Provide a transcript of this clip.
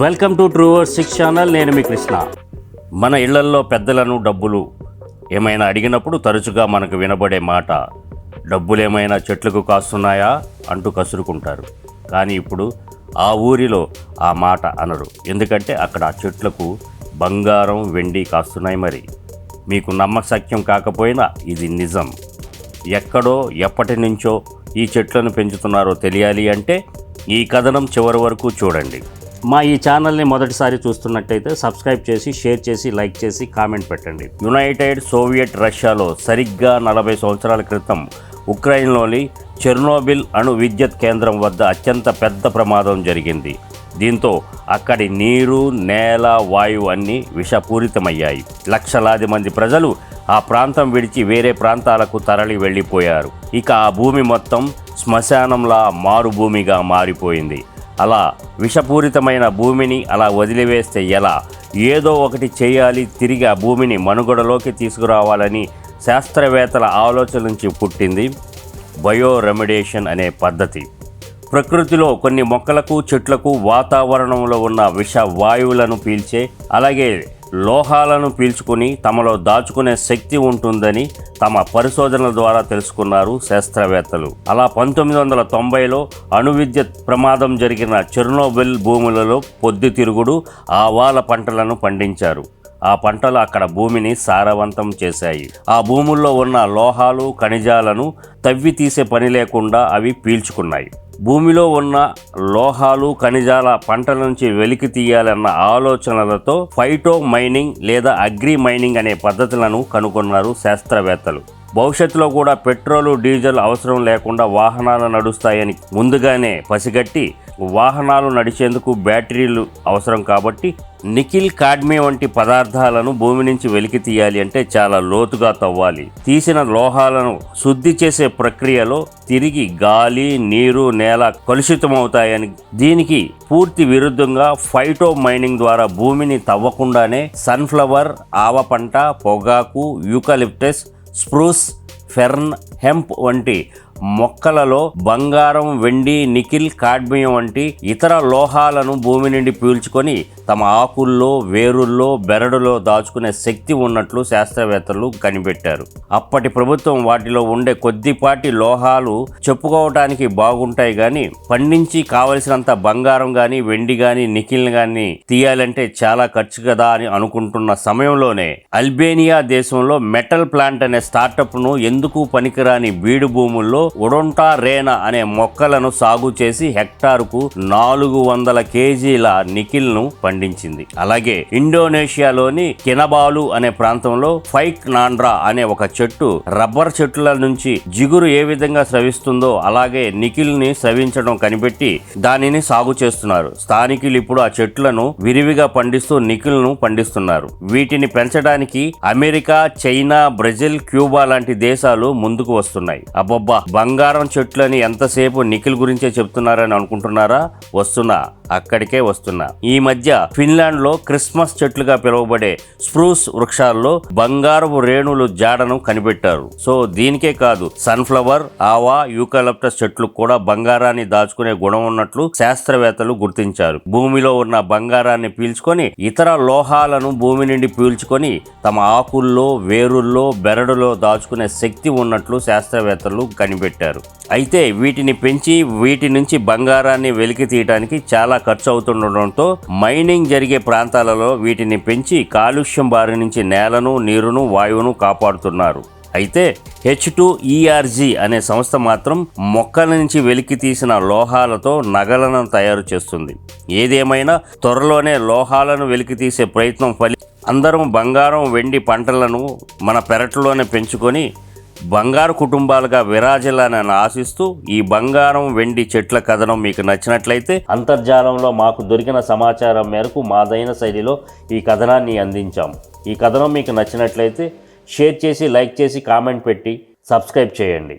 Welcome to ట్రూవర్ six channel నేను మీ కృష్ణ. మన ఇళ్ళల్లో పెద్దలను డబ్బులు ఏమైనా అడిగినప్పుడు తరచుగా మనకు వినబడే మాట డబ్బులు ఏమైనా చెట్లకు కాస్తున్నాయా? అంటూ కసురుకుంటారు. కానీ ఇప్పుడు ఆ ఊరిలో ఆ మాట అనరు. ఎందుకంటే అక్కడ ఆ చెట్లకు బంగారం వెండి కాస్తున్నాయి మరి. మీకు నమ్మసక్యం కాకపోయినా ఇది నిజం. ఎక్కడో ఎప్పటి నుంచో ఈ చెట్లను పెంచుతున్నారో తెలియాలి అంటే ఈ కథనం చివరి వరకు చూడండి. మా ఈ ఛానల్ని మొదటిసారి చూస్తున్నట్టయితే సబ్స్క్రైబ్ చేసి షేర్ చేసి లైక్ చేసి కామెంట్ పెట్టండి. యునైటెడ్ సోవియట్ రష్యాలో సరిగ్గా నలభై సంవత్సరాల క్రితం ఉక్రెయిన్లోని చెర్నోబిల్ అణు విద్యుత్ కేంద్రం వద్ద అత్యంత పెద్ద ప్రమాదం జరిగింది. దీంతో అక్కడి నీరు నేల వాయువు అన్నీ విషపూరితమయ్యాయి. లక్షలాది మంది ప్రజలు ఆ ప్రాంతం విడిచి వేరే ప్రాంతాలకు తరలి వెళ్ళిపోయారు. ఇక ఆ భూమి మొత్తం శ్మశానంలా మారుభూమిగా మారిపోయింది. అలా విషపూరితమైన భూమిని అలా వదిలివేస్తే ఎలా? ఏదో ఒకటి చేయాలి తిరిగి ఆ భూమిని మనుగడలోకి తీసుకురావాలని శాస్త్రవేత్తల ఆలోచన నుంచి పుట్టింది బయో రెమెడేషన్ అనే పద్ధతి. ప్రకృతిలో కొన్ని మొక్కలకు చెట్లకు వాతావరణంలో ఉన్న విష వాయువులను పీల్చే అలాగే లోహాలను పీల్చుకుని తమలో దాచుకునే శక్తి ఉంటుందని తమ పరిశోధనల ద్వారా తెలుసుకున్నారు శాస్త్రవేత్తలు. అలా పంతొమ్మిది వందల తొంభైలో అణు విద్యుత్ ప్రమాదం జరిగిన చెర్నోబిల్ భూములలో పొద్దుతిరుగుడు ఆవాల పంటలను పండించారు. ఆ పంటలు అక్కడ భూమిని సారవంతం చేశాయి. ఆ భూముల్లో ఉన్న లోహాలు ఖనిజాలను తవ్వి తీసే పని లేకుండా అవి పీల్చుకున్నాయి. భూమిలో ఉన్న లోహాలు ఖనిజాల పంటల నుంచి వెలికి తీయాలన్న ఆలోచనలతో ఫైటో మైనింగ్ లేదా అగ్రి మైనింగ్ అనే పద్ధతులను కనుగొన్నారు శాస్త్రవేత్తలు. భవిష్యత్తులో కూడా పెట్రోలు డీజిల్ అవసరం లేకుండా వాహనాలు నడుస్తాయని ముందుగానే పసిగట్టి వాహనాలు నడిచేందుకు బ్యాటరీలు అవసరం కాబట్టి నికిల్ కాడ్మియం వంటి పదార్థాలను భూమి నుంచి వెలికి తీయాలి అంటే చాలా లోతుగా తవ్వాలి. తీసిన లోహాలను శుద్ధి చేసే ప్రక్రియలో తిరిగి గాలి నీరు నేల కలుషితమవుతాయని దీనికి పూర్తి విరుద్ధంగా ఫైటో మైనింగ్ ద్వారా భూమిని తవ్వకుండానే సన్ఫ్లవర్ ఆవ పంట పొగాకు యూకలిప్టస్ స్ప్రూస్ ఫెర్న్ హెంప్ వంటి మొక్కలలో బంగారం వెండి నికిల్ కాడ్మియం వంటి ఇతర లోహాలను భూమి నుండి పీల్చుకొని తమ ఆకుల్లో వేరుల్లో బెరడులో దాచుకునే శక్తి ఉన్నట్లు శాస్త్రవేత్తలు కనిపెట్టారు. అప్పటి ప్రభుత్వం వాటిలో ఉండే కొద్దిపాటి లోహాలు చెప్పుకోవటానికి బాగుంటాయి కానీ పండించి కావలసినంత బంగారం కానీ వెండి కానీ నికిల్ కానీ తీయాలంటే చాలా ఖర్చు కదా అని అనుకుంటున్న సమయంలోనే అల్బేనియా దేశంలో మెటల్ ప్లాంట్ అనే స్టార్టప్ను ఎందుకు పనికిరాని బీడు భూముల్లో ఉడొంటా రేనా అనే మొక్కలను సాగు చేసి హెక్టార్కు నాలుగు వందల కేజీల నికిల్ను పండించింది అలాగే ఇండోనేషియాలోని కినబాలు అనే ప్రాంతంలో ఫైక్ నాండ్రా అనే ఒక చెట్టు రబ్బర్ చెట్ల నుంచి జిగురు ఏ విధంగా స్రవిస్తుందో అలాగే నిఖిల్ని స్రవించడం కనిపెట్టి దానిని సాగు చేస్తున్నారు. స్థానికులు ఇప్పుడు ఆ చెట్లను విరివిగా పండిస్తూ నిఖిల్ను పండిస్తున్నారు. వీటిని పెంచడానికి అమెరికా చైనా బ్రెజిల్ క్యూబా లాంటి దేశాలు ముందుకు వస్తున్నాయి. అబ్బబ్బా బంగారం చెట్లని ఎంతసేపు నిఖిల్ గురించే చెప్తున్నారని అనుకుంటున్నారా? వస్తున్నా అక్కడికే వస్తున్నా. ఈ మధ్య ఫిన్లాండ్లో క్రిస్మస్ చెట్లుగా పిలువబడే స్ప్రూస్ వృక్షాల్లో బంగారపు రేణులు జాడను కనిపెట్టారు. సో దీనికే కాదు సన్ఫ్లవర్ ఆవా యూకలప్టస్ చెట్లు కూడా బంగారాన్ని దాచుకునే గుణం ఉన్నట్లు శాస్త్రవేత్తలు గుర్తించారు. భూమిలో ఉన్న బంగారాన్ని పీల్చుకొని ఇతర లోహాలను భూమి నుండి పీల్చుకొని తమ ఆకుల్లో వేరుల్లో బెరడులో దాచుకునే శక్తి ఉన్నట్లు శాస్త్రవేత్తలు కనిపెట్టారు. అయితే వీటిని పెంచి వీటి నుంచి బంగారాన్ని వెలికి తీయడానికి చాలా ఖర్చు అవుతుండటంతో మైనింగ్ జరిగే ప్రాంతాలలో వీటిని పెంచి కాలుష్యం బారి నుంచి నేలను నీరును వాయువును కాపాడుతున్నారు. అయితే హెచ్ టూ ఈఆర్జీ అనే సంస్థ మాత్రం మొక్కల నుంచి వెలికి తీసిన లోహాలతో నగలను తయారు చేస్తుంది. ఏదేమైనా త్వరలోనే లోహాలను వెలికి తీసే ప్రయత్నం ఫలి అందరం బంగారం వెండి పంటలను మన పెరట్లోనే పెంచుకొని బంగారు కుటుంబాలుగా విరాజిల్లానని ఆశిస్తూ ఈ బంగారం వెండి చెట్ల కథనం మీకు నచ్చినట్లయితే అంతర్జాలంలో మాకు దొరికిన సమాచారం మేరకు మాదైన శైలిలో ఈ కథనాన్ని అందించాం. ఈ కథనం మీకు నచ్చినట్లయితే షేర్ చేసి లైక్ చేసి కామెంట్ పెట్టి సబ్స్క్రైబ్ చేయండి.